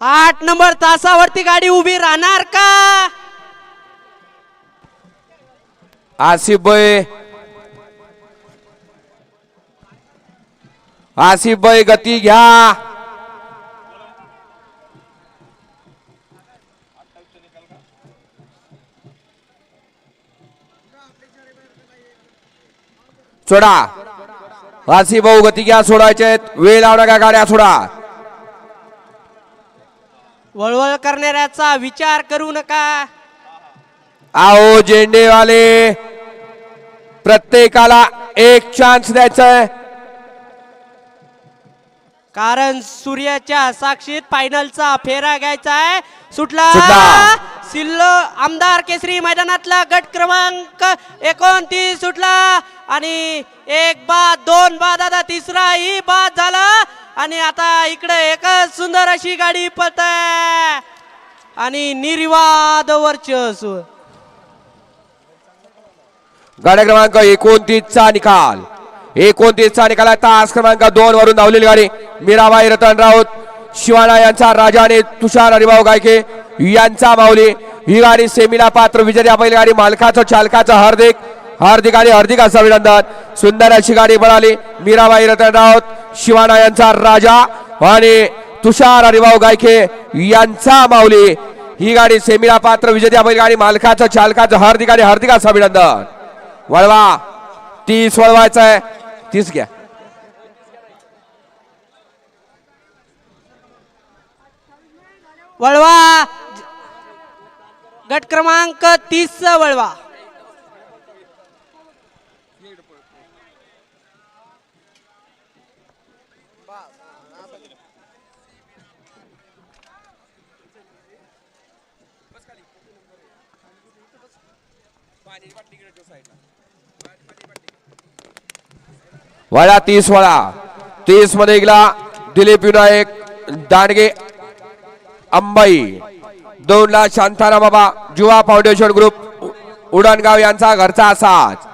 आठ नंबर तासावरती गाडी उभी राहणार का? आसिफ भाई आसिफ भाई गती घ्या. सोडा. आसिफ भाऊ गती घ्या सोडायचे वेळ लावणार का गाड्या? सोडा. वळवळ करणाऱ्याचा विचार करू नका. आओ झेंडेवाले प्रत्येकाला एक चान्स द्यायचा आहे कारण सूर्याच्या साक्षीत फायनलचा फेरा घ्यायचा आहे सुटला सुटला. सिल्लो आमदार केसरी मैदानातला गट क्रमांक एकोणतीस सुटला. आणि एक बाद दोन बाद आता तिसरा ही बाद झाला. आणि आता इकडे एकच सुंदर अशी गाडी पळत आणि निर्वाद वर्चस्व. गाड्या क्रमांक एकोणतीस चा निकाल. एकोणतीस चा निकाल तास क्रमांक दोन वरून धावलेली गाडी. मीराबाई रतन राऊत शिवाना यांचा राजा आणि तुषार हरिभाऊ गायके यांचा माऊली. ही गाडी सेमीला पात्र विजय बैलगाडी मालकाचं चालकाचं हार्दिक. हार्दिक आणि हार्दिक असं अभिनंदन. सुंदर अशी गाडी पळाली. मीराबाई रतन राऊत शिवाना यांचा राजा आणि तुषार हरिभाऊ गायके यांचा माऊली. ही गाडी सेमीला पात्र विजेत्या बैलगाडी मालकाचं चालकाचं हार्दिक आणि हार्दिकाचं अभिनंदन. वळवा. तीस वळवायचं आहे. तीस घ्या. वळवा. गट क्रमांक तीस वळवा. वळा तीस वळा. तीसमध्ये गेला दिलीप विनायक दांडगे अंबाई. दोन ला शांताराम बाबा जुवा फाउंडेशन ग्रुप उ- उडणगाव यांचा घरचा असाच